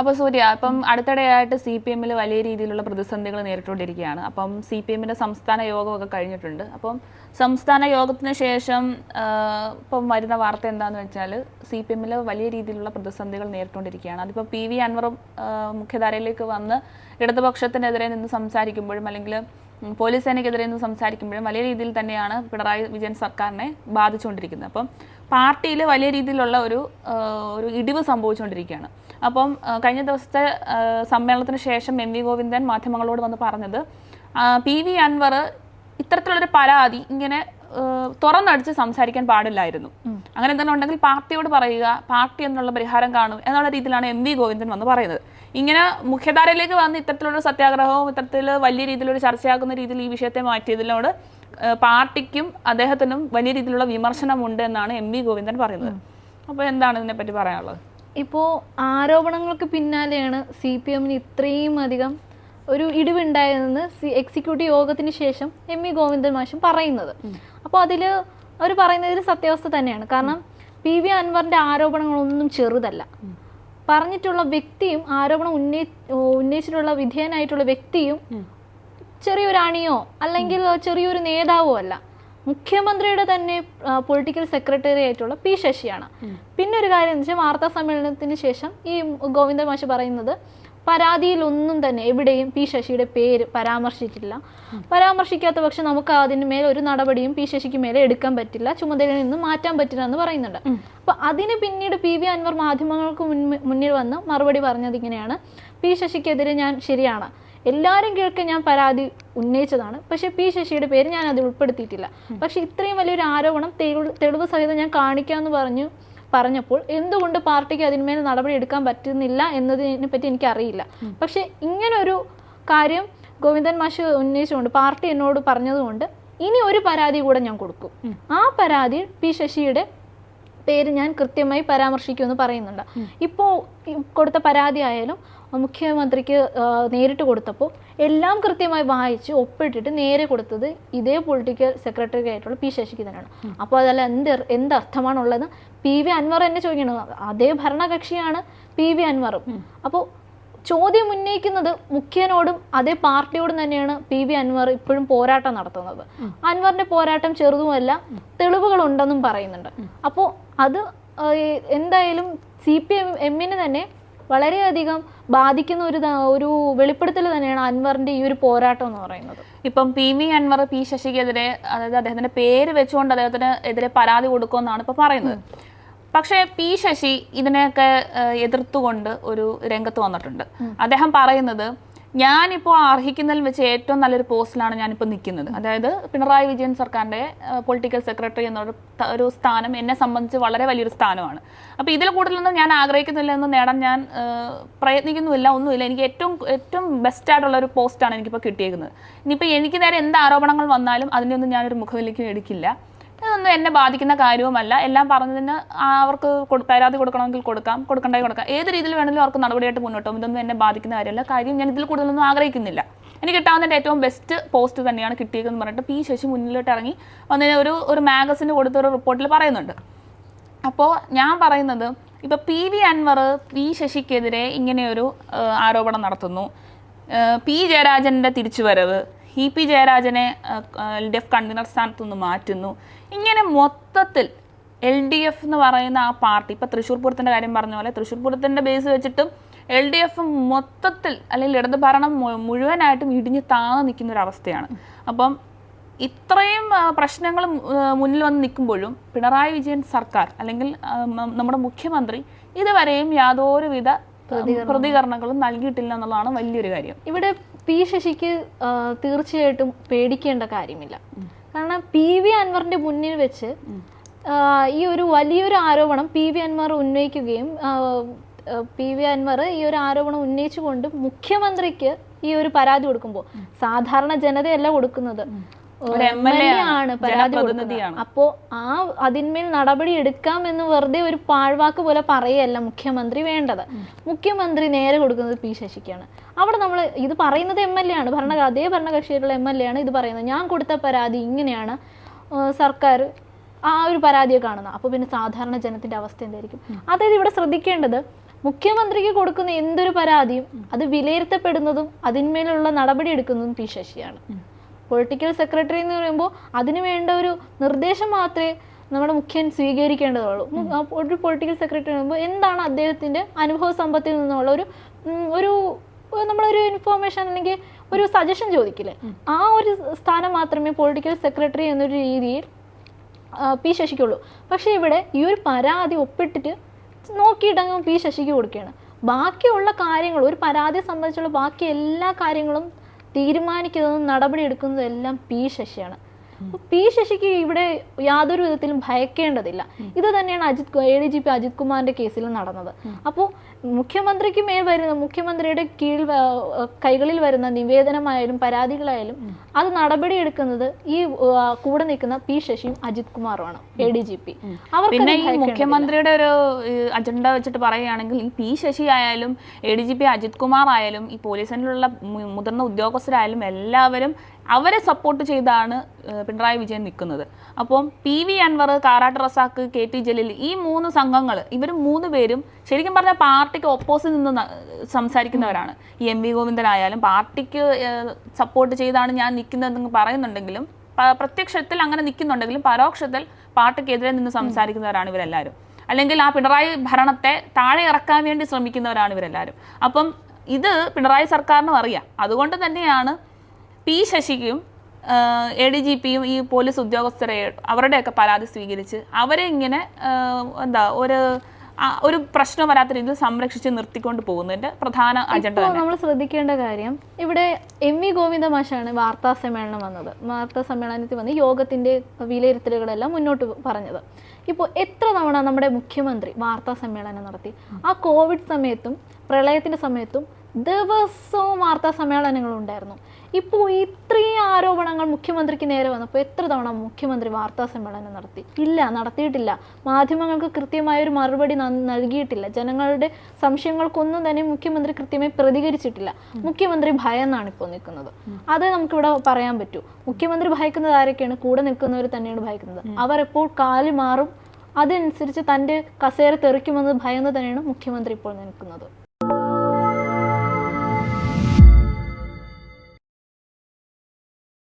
അപ്പോൾ സൂര്യ അപ്പം അടുത്തിടെയായിട്ട് C P എമ്മിൽ വലിയ രീതിയിലുള്ള പ്രതിസന്ധികൾ നേരിട്ടുകൊണ്ടിരിക്കുകയാണ്. അപ്പം സി പി എമ്മിന്റെ സംസ്ഥാന യോഗമൊക്കെ കഴിഞ്ഞിട്ടുണ്ട്. അപ്പം സംസ്ഥാന യോഗത്തിന് ശേഷം ഇപ്പം വരുന്ന വാർത്ത എന്താണെന്ന് വെച്ചാൽ സി പി എമ്മിൽ വലിയ രീതിയിലുള്ള പ്രതിസന്ധികൾ നേരിട്ടുകൊണ്ടിരിക്കുകയാണ്. അതിപ്പോൾ പി വി അൻവറും മുഖ്യധാരയിലേക്ക് വന്ന് ഇടതുപക്ഷത്തിനെതിരെ നിന്ന് സംസാരിക്കുമ്പോഴും അല്ലെങ്കിൽ പോലീസ് സേനയ്ക്കെതിരെ നിന്ന് സംസാരിക്കുമ്പോഴും വലിയ രീതിയിൽ തന്നെയാണ് പിണറായി വിജയൻ സർക്കാരിനെ ബാധിച്ചുകൊണ്ടിരിക്കുന്നത്. അപ്പം പാർട്ടിയിൽ വലിയ രീതിയിലുള്ള ഒരു ഒരു ഇടിവ് സംഭവിച്ചുകൊണ്ടിരിക്കുകയാണ്. അപ്പം കഴിഞ്ഞ ദിവസത്തെ സമ്മേളനത്തിന് ശേഷം എം വി ഗോവിന്ദൻ മാധ്യമങ്ങളോട് വന്ന് പറഞ്ഞത് പി വി അൻവർ ഇത്തരത്തിലുള്ളൊരു പരാതി ഇങ്ങനെ തുറന്നടിച്ച് സംസാരിക്കാൻ പാടില്ലായിരുന്നു. അങ്ങനെ എന്തെങ്കിലും ഉണ്ടെങ്കിൽ പാർട്ടിയോട് പറയുക പാർട്ടി എന്നുള്ള പരിഹാരം കാണും എന്നുള്ള രീതിയിലാണ് എം വി ഗോവിന്ദൻ വന്ന് പറയുന്നത്. ഇങ്ങനെ മുഖ്യധാരയിലേക്ക് വന്ന് ഇത്തരത്തിലുള്ള സത്യാഗ്രഹവും ഇത്തരത്തിൽ വലിയ രീതിയിലൊരു ചർച്ചയാകുന്ന രീതിയിൽ ഈ വിഷയത്തെ മാറ്റിയതിനോട് പാർട്ടിക്കും അദ്ദേഹത്തിനും വലിയ രീതിയിലുള്ള വിമർശനമുണ്ട് എന്നാണ് എം വി ഗോവിന്ദൻ പറയുന്നത്. അപ്പോൾ എന്താണ് ഇതിനെപ്പറ്റി പറയാനുള്ളത്? ഇപ്പോൾ ആരോപണങ്ങൾക്ക് പിന്നാലെയാണ് സി പി എമ്മിന് ഇത്രയും അധികം ഒരു ഇടിവുണ്ടായെന്ന് സി എക്സിക്യൂട്ടീവ് യോഗത്തിന് ശേഷം എം ഇ ഗോവിന്ദൻ മാഷും പറയുന്നത്. അപ്പോൾ അതിൽ അവർ പറയുന്നതിൽ സത്യാവസ്ഥ തന്നെയാണ്. കാരണം പി വി അൻവറിന്റെ ആരോപണങ്ങളൊന്നും ചെറുതല്ല. പറഞ്ഞിട്ടുള്ള വ്യക്തിയും ആരോപണം ഉന്നയി ഉന്നയിച്ചിട്ടുള്ള വിധേയനായിട്ടുള്ള വ്യക്തിയും ചെറിയൊരു അണിയോ അല്ലെങ്കിൽ ചെറിയൊരു നേതാവോ അല്ല. മുഖ്യമന്ത്രിയുടെ തന്നെ പൊളിറ്റിക്കൽ സെക്രട്ടറി ആയിട്ടുള്ള പി ശശിയാണ്. പിന്നെ ഒരു കാര്യം എന്ന് വെച്ചാൽ വാർത്താ സമ്മേളനത്തിന് ശേഷം ഈ ഗോവിന്ദ മാഷ് പറയുന്നത് പരാതിയിലൊന്നും തന്നെ എവിടെയും പി ശശിയുടെ പേര് പരാമർശിച്ചിട്ടില്ല. പരാമർശിക്കാത്ത പക്ഷെ നമുക്ക് അതിന് മേൽ ഒരു നടപടിയും പി ശശിക്ക് മേലെ എടുക്കാൻ പറ്റില്ല ചുമതലയിൽ നിന്ന് മാറ്റാൻ പറ്റില്ല എന്ന് പറയുന്നുണ്ട്. അപ്പൊ അതിന് പിന്നീട് പി വി അൻവർ മാധ്യമങ്ങൾക്ക് മുന്നിൽ വന്ന് മറുപടി പറഞ്ഞത് ഇങ്ങനെയാണ്. പി ശശിക്കെതിരെ ഞാൻ ശരിയാണ്. എല്ലാവരും കേൾക്ക് ഞാൻ പരാതി ഉന്നയിച്ചതാണ്. പക്ഷെ പി ശശിയുടെ പേര് ഞാൻ അതിൽ ഉൾപ്പെടുത്തിയിട്ടില്ല. പക്ഷെ ഇത്രയും വലിയൊരു ആരോപണം തെളിവ് തെളിവ് സഹിതം ഞാൻ കാണിക്കാമെന്ന് പറഞ്ഞു പറഞ്ഞപ്പോൾ എന്തുകൊണ്ട് പാർട്ടിക്ക് അതിന്മേൽ നടപടി എടുക്കാൻ പറ്റുന്നില്ല എന്നതിനെ പറ്റി എനിക്കറിയില്ല. പക്ഷെ ഇങ്ങനൊരു കാര്യം ഗോവിന്ദൻ മാഷ് ഉന്നയിച്ചുകൊണ്ട് പാർട്ടി എന്നോട് പറഞ്ഞതുകൊണ്ട് ഇനി ഒരു പരാതി കൂടെ ഞാൻ കൊടുക്കും. ആ പരാതി പി ശശിയുടെ പേര് ഞാൻ കൃത്യമായി പരാമർശിക്കുമെന്ന് പറയുന്നുണ്ട്. ഇപ്പോൾ കൊടുത്ത പരാതി ആയാലും മുഖ്യമന്ത്രിക്ക് നേരിട്ട് കൊടുത്തപ്പോൾ എല്ലാം കൃത്യമായി വായിച്ച് ഒപ്പിട്ടിട്ട് നേരെ കൊടുത്തത് ഇതേ പൊളിറ്റിക്കൽ സെക്രട്ടറി ആയിട്ടുള്ള പി ശശിക്ക് തന്നെയാണ് അപ്പോൾ അതല്ല എന്ത് എന്ത് അർത്ഥമാണുള്ളത്? പി വി അൻവർ എന്നെ ചോദിക്കണം അതേ ഭരണകക്ഷിയാണ് പി വി അൻവറും. അപ്പോൾ ചോദ്യം ഉന്നയിക്കുന്നത് മുഖ്യനോടും അതേ പാർട്ടിയോടും തന്നെയാണ് പി വി അൻവർ ഇപ്പോഴും പോരാട്ടം നടത്തുന്നത്. അൻവറിന്റെ പോരാട്ടം ചെറുതുമല്ല തെളിവുകളുണ്ടെന്നും പറയുന്നുണ്ട്. അപ്പോൾ അത് എന്തായാലും സി പി എം എമ്മിന് തന്നെ വളരെയധികം ബാധിക്കുന്ന ഒരു ഒരു വെളിപ്പെടുത്തൽ തന്നെയാണ് അൻവറിന്റെ ഈ ഒരു പോരാട്ടം എന്ന് പറയുന്നത്. ഇപ്പം പി വി അൻവർ പി ശശിക്കെതിരെ അതായത് അദ്ദേഹത്തിന്റെ പേര് വെച്ചുകൊണ്ട് അദ്ദേഹത്തിന് എതിരെ പരാതി കൊടുക്കുമെന്നാണ് ഇപ്പൊ പറയുന്നത്. പക്ഷേ പി ശശി ഇതിനെയൊക്കെ എതിർത്തുകൊണ്ട് ഒരു രംഗത്ത് വന്നിട്ടുണ്ട്. അദ്ദേഹം പറയുന്നത് ഞാനിപ്പോൾ അർഹിക്കുന്നതിൽ വെച്ച് ഏറ്റവും നല്ലൊരു പോസ്റ്റിലാണ് ഞാനിപ്പോൾ നിൽക്കുന്നത്. അതായത് പിണറായി വിജയൻ സർക്കാരിന്റെ പൊളിറ്റിക്കൽ സെക്രട്ടറി എന്നൊരു ഒരു സ്ഥാനം എന്നെ സംബന്ധിച്ച് വളരെ വലിയൊരു സ്ഥാനമാണ്. അപ്പോൾ ഇതിൽ കൂടുതലൊന്നും ഞാൻ ആഗ്രഹിക്കുന്നില്ല എന്ന് നേടാൻ ഞാൻ പ്രയത്നിക്കുന്നുമില്ല ഒന്നുമില്ല. എനിക്ക് ഏറ്റവും ഏറ്റവും ബെസ്റ്റ് ആയിട്ടുള്ള ഒരു പോസ്റ്റാണ് എനിക്കിപ്പോൾ കിട്ടിയേക്കുന്നത്. ഇനിയിപ്പോൾ എനിക്ക് നേരെ എന്ത് ആരോപണങ്ങൾ വന്നാലും അതിനൊന്നും ഞാനൊരു മുഖവിലേക്ക് എടുക്കില്ല. ഇതൊന്നും എന്നെ ബാധിക്കുന്ന കാര്യവുമല്ല. എല്ലാം പറഞ്ഞതിന് അവർക്ക് പരാതി കൊടുക്കണമെങ്കിൽ കൊടുക്കാം. കൊടുക്കണ്ടായി കൊടുക്കാം. ഏത് രീതിയിൽ വേണമെങ്കിലും അവർക്ക് നടപടിയായിട്ട് മുന്നോട്ട് പോകും. ഇതൊന്നും എന്നെ ബാധിക്കുന്ന കാര്യമല്ല. കാര്യം ഞാൻ ഇതിൽ കൂടുതലൊന്നും ആഗ്രഹിക്കുന്നില്ല. എനിക്ക് കിട്ടാവുന്നതിന്റെ ഏറ്റവും ബെസ്റ്റ് പോസ്റ്റ് തന്നെയാണ് കിട്ടിയതെന്ന് പറഞ്ഞിട്ട് പി ശശി മുന്നിലോട്ട് ഇറങ്ങി വന്നതിന് ഒരു ഒരു മാഗസിന് കൊടുത്ത ഒരു റിപ്പോർട്ടിൽ പറയുന്നുണ്ട്. അപ്പോൾ ഞാൻ പറയുന്നത് ഇപ്പോൾ പി വി അൻവർ പി ശശിക്കെതിരെ ഇങ്ങനെയൊരു ആരോപണം നടത്തുന്നു. പി ജയരാജന്റെ തിരിച്ചുവരവ് ഇ പി ജയരാജനെ എൽ ഡി എഫ് കൺവീനർ സ്ഥാനത്തു നിന്ന് മാറ്റുന്നു. ഇങ്ങനെ മൊത്തത്തിൽ എൽ ഡി എഫ് എന്ന് പറയുന്ന ആ പാർട്ടി ഇപ്പോൾ തൃശ്ശൂർ പൂരത്തിന്റെ കാര്യം പറഞ്ഞ പോലെ തൃശ്ശൂർ പൂരത്തിന്റെ ബേസ് വെച്ചിട്ടും എൽ ഡി എഫ് മൊത്തത്തിൽ അല്ലെങ്കിൽ ഇടത് ഭരണം മുഴുവനായിട്ടും ഇടിഞ്ഞ് താന്ന് നിൽക്കുന്ന ഒരു അവസ്ഥയാണ്. അപ്പം ഇത്രയും പ്രശ്നങ്ങൾ മുന്നിൽ വന്ന് നിൽക്കുമ്പോഴും പിണറായി വിജയൻ സർക്കാർ അല്ലെങ്കിൽ നമ്മുടെ മുഖ്യമന്ത്രി ഇതുവരെയും യാതൊരുവിധ പ്രതികരണങ്ങളും നൽകിയിട്ടില്ല എന്നുള്ളതാണ് വലിയൊരു കാര്യം. ഇവിടെ പി ശശിക്ക് തീർച്ചയായിട്ടും പേടിക്കേണ്ട കാര്യമില്ല. കാരണം പി വി അൻവറിന്റെ മുന്നിൽ വെച്ച് ഈ ഒരു വലിയൊരു ആരോപണം പി വി അൻവർ ഉന്നയിക്കുകയും പി വി അൻവർ ഈ ഒരു ആരോപണം ഉന്നയിച്ചുകൊണ്ട് മുഖ്യമന്ത്രിക്ക് ഈ ഒരു പരാതി കൊടുക്കുമ്പോൾ സാധാരണ ജനതയല്ല കൊടുക്കുന്നത്. ആണ്, പരാതി കൊടുക്കുന്നത് അപ്പോ ആ അതിന്മേൽ നടപടി എടുക്കാം എന്ന് വെറുതെ ഒരു പാഴ്വാക്ക് പോലെ പറയല്ല മുഖ്യമന്ത്രി വേണ്ടത്. മുഖ്യമന്ത്രി നേരെ കൊടുക്കുന്നത് പി ശശിക്കാണ്. അവിടെ നമ്മൾ ഇത് പറയുന്നത് എം എൽ എ ആണ് ഭരണ അതേ ഭരണകക്ഷിയിലുള്ള എം എൽ എ ആണ് ഇത് പറയുന്നത്. ഞാൻ കൊടുത്ത പരാതി ഇങ്ങനെയാണ്. സർക്കാർ ആ ഒരു പരാതിയെ കാണുന്നത് അപ്പോൾ പിന്നെ സാധാരണ ജനത്തിന്റെ അവസ്ഥ എന്തായിരിക്കും? അതായത് ഇവിടെ ശ്രദ്ധിക്കേണ്ടത് മുഖ്യമന്ത്രിക്ക് കൊടുക്കുന്ന എന്തൊരു പരാതിയും അത് വിലയിരുത്തപ്പെടുന്നതും അതിന്മേലുള്ള നടപടി എടുക്കുന്നതും പി ശശിയാണ്. പൊളിറ്റിക്കൽ സെക്രട്ടറി എന്ന് പറയുമ്പോൾ അതിന് വേണ്ട ഒരു നിർദ്ദേശം മാത്രമേ നമ്മുടെ മുഖ്യൻ സ്വീകരിക്കേണ്ടതുള്ളൂ. ഒരു പൊളിറ്റിക്കൽ സെക്രട്ടറി പറയുമ്പോൾ എന്താണ് അദ്ദേഹത്തിന്റെ അനുഭവ സമ്പത്തിൽ നിന്നുള്ള ഒരു ഒരു നമ്മളൊരു ഇൻഫോർമേഷൻ അല്ലെങ്കിൽ ഒരു സജഷൻ ചോദിക്കില്ലേ? ആ ഒരു സ്ഥാനം മാത്രമേ പൊളിറ്റിക്കൽ സെക്രട്ടറി എന്നൊരു രീതിയിൽ പി ശശിക്കുള്ളൂ. പക്ഷേ ഇവിടെ ഈ ഒരു പരാതി ഒപ്പിട്ടിട്ട് നോക്കിയിട്ടങ്ങ് പി ശശിക്ക് കൊടുക്കുകയാണ്. ബാക്കിയുള്ള കാര്യങ്ങൾ ഒരു പരാതിയെ സംബന്ധിച്ചുള്ള ബാക്കി എല്ലാ കാര്യങ്ങളും തീരുമാനിക്കുന്നതും നടപടി എടുക്കുന്നതും എല്ലാം പി ശശിയാണ്. പി ശശിക്ക് ഇവിടെ യാതൊരു വിധത്തിലും ഭയക്കേണ്ടതില്ല. ഇത് തന്നെയാണ് Ajith A D G P Ajith കുമാറിന്റെ കേസിൽ നടന്നത്. അപ്പോൾ മുഖ്യമന്ത്രിക്ക് മേൽ വരുന്ന മുഖ്യമന്ത്രിയുടെ കീഴിൽ കൈകളിൽ വരുന്ന നിവേദനമായാലും പരാതികളായാലും അത് നടപടി എടുക്കുന്നത് ഈ കൂടെ നിൽക്കുന്ന പി ശശിയും അജിത് കുമാറുമാണ് എ ഡി ജി പി പിന്നെ ഈ മുഖ്യമന്ത്രിയുടെ ഒരു അജണ്ട വെച്ചിട്ട് പറയുകയാണെങ്കിൽ ഈ പി ശശി ആയാലും A D G P Ajith Kumar ആയാലും ഈ പോലീസിനുള്ള മുതിർന്ന ഉദ്യോഗസ്ഥരായാലും എല്ലാവരും അവരെ സപ്പോർട്ട് ചെയ്താണ് പിണറായി വിജയൻ നിൽക്കുന്നത് അപ്പം P V Anvar Karat Razak K T Jaleel ഈ മൂന്ന് സംഘങ്ങൾ ഇവർ മൂന്ന് പേരും ശരിക്കും പറഞ്ഞാൽ പാർട്ടിക്ക് ഒപ്പോസിറ്റ് നിന്ന് സംസാരിക്കുന്നവരാണ്. ഈ എം വി ഗോവിന്ദനായാലും പാർട്ടിക്ക് സപ്പോർട്ട് ചെയ്താണ് ഞാൻ നിൽക്കുന്നതെന്ന് പറയുന്നുണ്ടെങ്കിലും പ്രത്യക്ഷത്തിൽ അങ്ങനെ നിൽക്കുന്നുണ്ടെങ്കിലും പരോക്ഷത്തിൽ പാർട്ടിക്കെതിരെ നിന്ന് സംസാരിക്കുന്നവരാണ് ഇവരെല്ലാവരും. അല്ലെങ്കിൽ ആ പിണറായി ഭരണത്തെ താഴെ ഇറക്കാൻ വേണ്ടി ശ്രമിക്കുന്നവരാണ് ഇവരെല്ലാവരും. അപ്പം ഇത് പിണറായി സർക്കാരിനും അറിയാം. അതുകൊണ്ട് തന്നെയാണ് പി ശശിക്കും എ ഡി ജി പിയും ഈ പോലീസ് ഉദ്യോഗസ്ഥരെ അവരുടെയൊക്കെ പരാതി സ്വീകരിച്ച് അവരെ ഇങ്ങനെ എന്താ ഒരു ഒരു പ്രശ്നം വരാത്ത രീതിയിൽ സംരക്ഷിച്ച് നിർത്തിക്കൊണ്ട് പോകുന്നതിന്റെ പ്രധാന അജണ്ട നമ്മൾ ശ്രദ്ധിക്കേണ്ട കാര്യം ഇവിടെ എം വി ഗോവിന്ദ മാഷാണ് വാർത്താ സമ്മേളനം വന്നത്. വാർത്താ സമ്മേളനത്തിൽ വന്ന് യോഗത്തിന്റെ വിലയിരുത്തലുകളെല്ലാം മുന്നോട്ട് പറഞ്ഞത്. ഇപ്പോൾ എത്ര തവണ നമ്മുടെ മുഖ്യമന്ത്രി വാർത്താ സമ്മേളനം നടത്തി? ആ കോവിഡ് സമയത്തും പ്രളയത്തിന്റെ സമയത്തും ദിവസവും വാർത്താ സമ്മേളനങ്ങൾ ഉണ്ടായിരുന്നു. ഇപ്പോൾ ഇത്രയും ആരോപണങ്ങൾ മുഖ്യമന്ത്രിക്ക് നേരെ വന്നപ്പോൾ എത്ര തവണ മുഖ്യമന്ത്രി വാർത്താ സമ്മേളനം നടത്തി? ഇല്ല നടത്തിയിട്ടില്ല. മാധ്യമങ്ങൾക്ക് കൃത്യമായ ഒരു മറുപടി നൽകിയിട്ടില്ല. ജനങ്ങളുടെ സംശയങ്ങൾക്കൊന്നും തന്നെ മുഖ്യമന്ത്രി കൃത്യമായി പ്രതികരിച്ചിട്ടില്ല. മുഖ്യമന്ത്രി ഭയന്നാണ് ഇപ്പോൾ നിൽക്കുന്നത്. അത് നമുക്കിവിടെ പറയാൻ പറ്റൂ. മുഖ്യമന്ത്രി ഭയക്കുന്നത് ആരൊക്കെയാണ്? കൂടെ നിൽക്കുന്നവർ തന്നെയാണ് ഭയക്കുന്നത്. അവർ എപ്പോൾ കാൽ മാറും അതനുസരിച്ച് തന്റെ കസേര തെറിക്കുമെന്ന് ഭയന്ന് തന്നെയാണ് മുഖ്യമന്ത്രി ഇപ്പോൾ നിൽക്കുന്നത്.